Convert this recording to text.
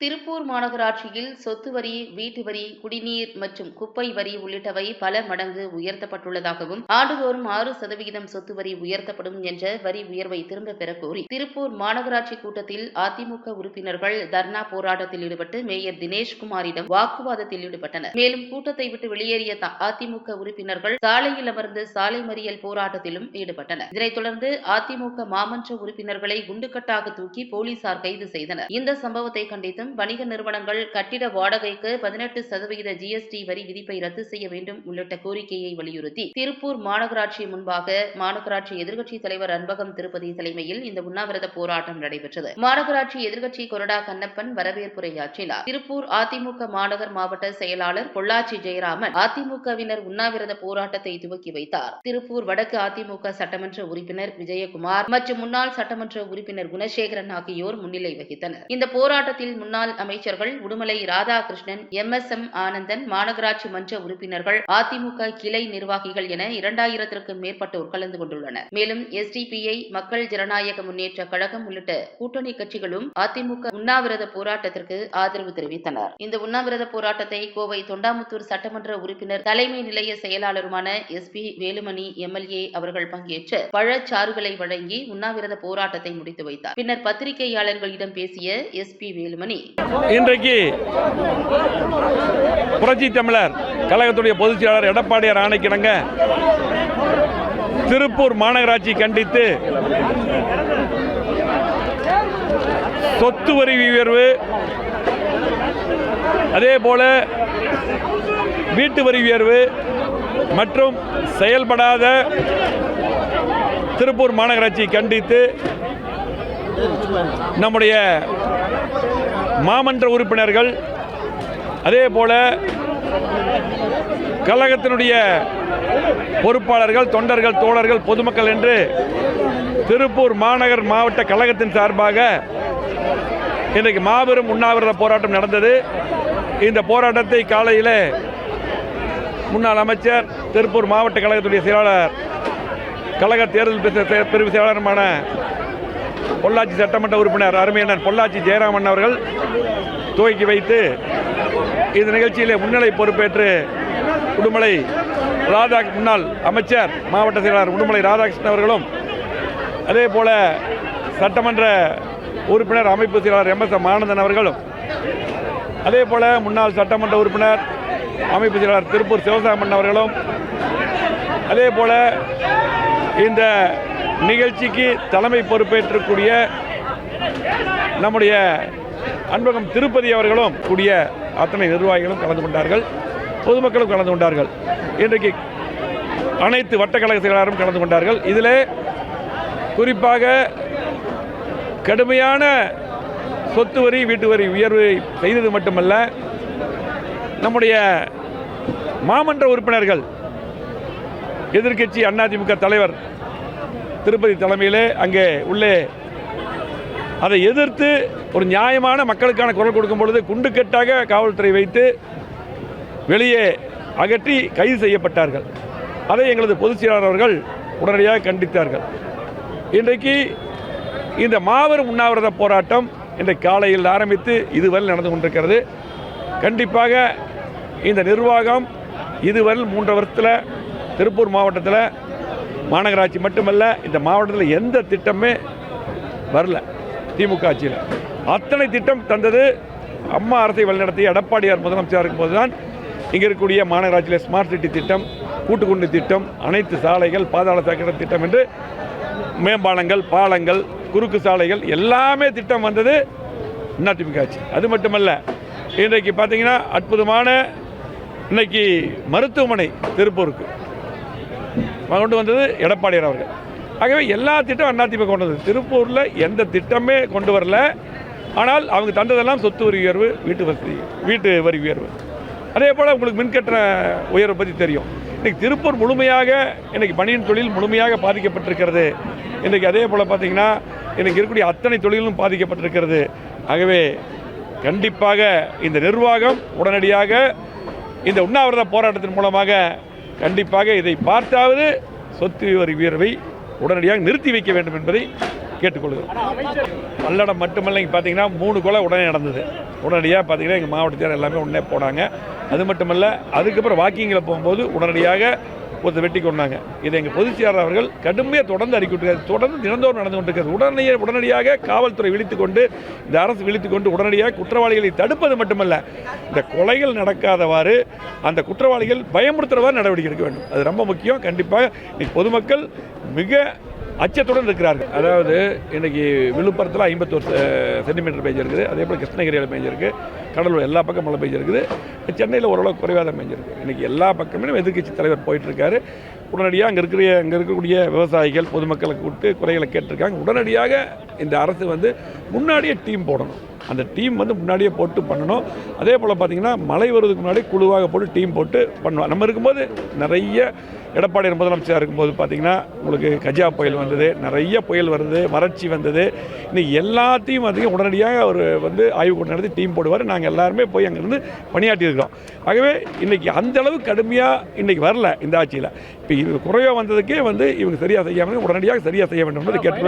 திருப்பூர் மாநகராட்சியில் சொத்து வரி வீட்டு வரி குடிநீர் மற்றும் குப்பை வரி உள்ளிட்டவை பல மடங்கு உயர்த்தப்பட்டுள்ளதாகவும் ஆண்டுதோறும் ஆறு சதவிகிதம் சொத்து வரி உயர்த்தப்படும் என்ற வரி உயர்வை திரும்பப் பெற கோரி திருப்பூர் மாநகராட்சி கூட்டத்தில் அதிமுக உறுப்பினர்கள் தர்ணா போராட்டத்தில் ஈடுபட்டு மேயர் தினேஷ்குமாரிடம் வாக்குவாதத்தில் ஈடுபட்டனர். மேலும் கூட்டத்தை விட்டு வெளியேறிய அதிமுக உறுப்பினர்கள் சாலையில் அமர்ந்து சாலை மறியல் போராட்டத்திலும் ஈடுபட்டனர். இதனைத் தொடர்ந்து அதிமுக மாமன்ற உறுப்பினர்களை குண்டுக்கட்டாக தூக்கி போலீசார் கைது செய்தனர். இந்த சம்பவத்தை கண்டித்தும் மற்றும் வணிக நிறுவனங்கள் கட்டிட வாடகைக்கு பதினெட்டு சதவிகித ஜிஎஸ்டி வரி விதிப்பை ரத்து செய்ய வேண்டும் உள்ளிட்ட கோரிக்கையை வலியுறுத்தி திருப்பூர் மாநகராட்சி முன்பாக மாநகராட்சி எதிர்க்கட்சித் தலைவர் அன்பகம் திருப்பதி தலைமையில் இந்த உண்ணாவிரத போராட்டம் நடைபெற்றது. மாநகராட்சி எதிர்க்கட்சி கொறடா கண்ணப்பன் வரவேற்புரையாற்றினார் திருப்பூர் அதிமுக மாநகர் மாவட்ட செயலாளர் பொள்ளாச்சி ஜெயராமன் அதிமுகவினர் உண்ணாவிரத போராட்டத்தை துவக்கி வைத்தார். திருப்பூர் வடக்கு அதிமுக சட்டமன்ற உறுப்பினர் விஜயகுமார் மற்றும் முன்னாள் சட்டமன்ற உறுப்பினர் குணசேகரன் ஆகியோர் முன்னிலை வகித்தனர். இந்த போராட்டத்தில் முன்னாள் அமைச்சர்கள் Udumalai Radhakrishnan M S M Anandan மாநகராட்சி மன்ற உறுப்பினர்கள் அதிமுக கிளை நிர்வாகிகள் என இரண்டாயிரத்திற்கும் மேற்பட்டோர் கலந்து கொண்டுள்ளனர். மேலும் எஸ்டிபிஐ மக்கள் ஜனநாயக முன்னேற்ற கழகம் உள்ளிட்ட கூட்டணி கட்சிகளும் அதிமுக உண்ணாவிரத போராட்டத்திற்கு ஆதரவு தெரிவித்தனர். இந்த உண்ணாவிரத போராட்டத்தை கோவை தொண்டாமுத்தூர் சட்டமன்ற உறுப்பினர் தலைமை நிலைய செயலாளருமான எஸ் பி வேலுமணி எம்எல்ஏ அவர்கள் பங்கேற்று பழச்சாறுகளை வழங்கி உண்ணாவிரத போராட்டத்தை முடித்து வைத்தார். பின்னர் பத்திரிகையாளர்களிடம் பேசிய எஸ் பி வேலுமணி இன்றைக்கு புரட்சி தமிழர் கழகத்துடைய பொதுச் செயலாளர் எடப்பாடியார் ஆணைக்கிணங்க திருப்பூர் மாநகராட்சி கண்டித்து சொத்து வரி உயர்வு. அதே போல வீட்டு வரி உயர்வு மற்றும் செயல்படாத திருப்பூர் மாநகராட்சி கண்டித்து நம்முடைய மாமன்ற உறுப்பினர்கள் அதே போல கழகத்தினுடைய பொறுப்பாளர்கள் தொண்டர்கள் தோழர்கள் பொதுமக்கள் என்று திருப்பூர் மாநகர் மாவட்ட கழகத்தின் சார்பாக இன்றைக்கு மாபெரும் உண்ணாவிரத போராட்டம் நடந்தது. இந்த போராட்டத்தை காலையில் முன்னாள் அமைச்சர் திருப்பூர் மாவட்ட கழகத்துடைய செயலாளர் கழக தேர்தல் பிரிவு செயலாளருமான பொள்ளாச்சி சட்டமன்ற உறுப்பினர் அருமையண்ணன் பொள்ளாச்சி ஜெயராமன் அவர்கள் துவக்கி வைத்து இந்த நிகழ்ச்சியிலே முன்னிலை பொறுப்பேற்று உடுமலை ராதா முன்னாள் அமைச்சர் மாவட்ட செயலாளர் உடுமலை ராதாகிருஷ்ணன் அவர்களும் அதே போல் சட்டமன்ற உறுப்பினர் அமைப்பு செயலாளர் எம் எஸ் எம் ஆனந்தன் அவர்களும் அதே போல் முன்னாள் சட்டமன்ற உறுப்பினர் அமைப்பு செயலாளர் திருப்பூர் சிவசாமன் அவர்களும் அதே போல் இந்த நிகழ்ச்சிக்கு தலைமை பொறுப்பேற்றக்கூடிய நம்முடைய அன்பகம் திருப்பதி அவர்களும் கூடிய அத்தனை நிர்வாகிகளும் கலந்து கொண்டார்கள். பொதுமக்களும் கலந்து கொண்டார்கள். இன்றைக்கு அனைத்து வட்டக்கழக செயலாளரும் கலந்து கொண்டார்கள். இதில் குறிப்பாக கடுமையான சொத்து வரி வீட்டு வரி உயர்வு செய்தது மட்டுமல்ல நம்முடைய மாமன்ற உறுப்பினர்கள் எதிர்க்கட்சி அதிமுக தலைவர் திருப்பதி தலைமையிலே அங்கே உள்ளே அதை எதிர்த்து ஒரு நியாயமான மக்களுக்கான குரல் கொடுக்கும் பொழுது குண்டுக்கட்டாக காவல்துறை வைத்து வெளியே அகற்றி கைது செய்யப்பட்டார்கள். அதை எங்களது பொதுச் செயலாளர் அவர்கள் உடனடியாக கண்டித்தார்கள். இன்றைக்கு இந்த மாபெரும் உண்ணாவிரத போராட்டம் இன்றைக்கு காலையில் ஆரம்பித்து இதுவரை நடந்து கொண்டிருக்கிறது. கண்டிப்பாக இந்த நிர்வாகம் இதுவரை மூன்று வருஷத்தில் திருப்பூர் மாவட்டத்தில் மாநகராட்சி மட்டுமல்ல இந்த மாவட்டத்தில் எந்த திட்டமே வரல திமுக ஆட்சியில். அத்தனை திட்டம் தந்தது அம்மா அரசை வழிநடத்திய எடப்பாடியார் முதலமைச்சராக இருக்கும்போது தான் இங்கே இருக்கக்கூடிய மாநகராட்சியில் ஸ்மார்ட் சிட்டி திட்டம் கூட்டுக்குண்டு திட்டம் அனைத்து சாலைகள் பாதாள சாக்கடை திட்டம் என்று மேம்பாலங்கள் பாலங்கள் குறுக்கு சாலைகள் எல்லாமே திட்டம் வந்தது அதிமுக ஆட்சி. அது மட்டுமல்ல இன்றைக்கு பார்த்தீங்கன்னா அற்புதமான இன்னைக்கு மருத்துவமனை திருப்பூருக்கு. கொண்டு வந்தது எடப்பாடியார் அவர்கள். ஆகவே எல்லா திட்டம் அதிமுக கொண்டு வந்தது. திருப்பூரில் எந்த திட்டமே கொண்டு வரல. ஆனால் அவங்க தந்ததெல்லாம் சொத்து வரி உயர்வு வீட்டு வசதி வீட்டு வரி உயர்வு. அதே போல் உங்களுக்கு மின்கட்டண உயர்வை பற்றி தெரியும். இன்றைக்கி திருப்பூர் முழுமையாக இன்றைக்கி பணியின் தொழில் முழுமையாக பாதிக்கப்பட்டிருக்கிறது. இன்றைக்கி அதே போல் பார்த்திங்கன்னா இன்றைக்கி இருக்கக்கூடிய அத்தனை தொழிலும் பாதிக்கப்பட்டிருக்கிறது. ஆகவே கண்டிப்பாக இந்த நிர்வாகம் உடனடியாக இந்த உண்ணாவிரத போராட்டத்தின் மூலமாக கண்டிப்பாக இதை பார்த்தாவது சொத்து வரி உயர்வை உடனடியாக நிறுத்தி வைக்க வேண்டும் என்பதை கேட்டுக்கொள்கிறோம். பல்லடம் மட்டுமல்ல இங்கே பார்த்தீங்கன்னா மூணு கொலை உடனே நடந்தது. உடனடியாக பார்த்தீங்கன்னா எங்கள் மாவட்டத்தில் எல்லாமே உடனே போனாங்க. அது மட்டுமல்ல அதுக்கப்புறம் வாக்கிங்கில் போகும்போது உடனடியாக ஒருத்தர் வெட்டி கொண்டாங்க. இதை எங்கள் பொதுச் செயலாளர் அவர்கள் கடுமையாக தொடர்ந்து அறிக்கை தொடர்ந்து தினந்தோறும் நடந்து கொண்டிருக்கிறது. உடனடியே உடனடியாக காவல்துறை விழித்துக்கொண்டு இந்த அரசு விழித்துக்கொண்டு உடனடியாக குற்றவாளிகளை தடுப்பது மட்டுமல்ல இந்த கொலைகள் நடக்காதவாறு அந்த குற்றவாளிகள் பயமுறுத்துறவாறு நடவடிக்கை எடுக்க வேண்டும். அது ரொம்ப முக்கியம். கண்டிப்பாக இன்னைக்கு பொதுமக்கள் மிக அச்சத்துடன் இருக்கிறார்கள். அதாவது இன்னைக்கு விழுப்புரத்தில் ஐம்பத்தோரு சென்டிமீட்டர் பெய்ஞ்சிருக்குது அதே போல் கிருஷ்ணகிரியில் பெஞ்சிருக்கு கடலூர் எல்லா பக்கம் மழை பெஞ்சிருக்குது சென்னையில் ஓரளவுக்கு குறைவாக தான் பெஞ்சிருக்கு இன்னைக்கு எல்லா பக்கமே எதிர்க்கட்சி தலைவர் போயிட்டுருக்காரு. உடனடியாக அங்கே இருக்கிற அங்கே இருக்கக்கூடிய விவசாயிகள் பொதுமக்களை கூப்பிட்டு குறைகளை கேட்டிருக்காங்க. உடனடியாக இந்த அரசு வந்து முன்னாடியே டீம் போடணும். அந்த டீம் வந்து முன்னாடியே போட்டு பண்ணணும். அதே போல் பார்த்தீங்கன்னா மழை வருவதுக்கு முன்னாடி குழுவாக போட்டு டீம் போட்டு பண்ணுவோம் நம்ம இருக்கும்போது நிறைய எடப்பாடி முதலமைச்சராக இருக்கும்போது பார்த்தீங்கன்னா உங்களுக்கு கஜா புயல் வந்தது நிறைய புயல் வருது வறட்சி வந்தது. இன்னைக்கு எல்லாத்தையும் வந்து உடனடியாக அவர் வந்து ஆய்வு கூட்டம் நடத்தி டீம் போடுவார். நாங்கள் எல்லாருமே போய் அங்கேருந்து பணியாற்றியிருக்கிறோம். ஆகவே இன்றைக்கி அந்த அளவு கடுமையாக இன்றைக்கி வரல இந்த ஆட்சியில். இப்போ இது குறைவாக வந்ததுக்கே வந்து இவங்க சரியாக செய்யாமல் உடனடியாக சரியாக செய்ய வேண்டும் என்பதை கேட்டு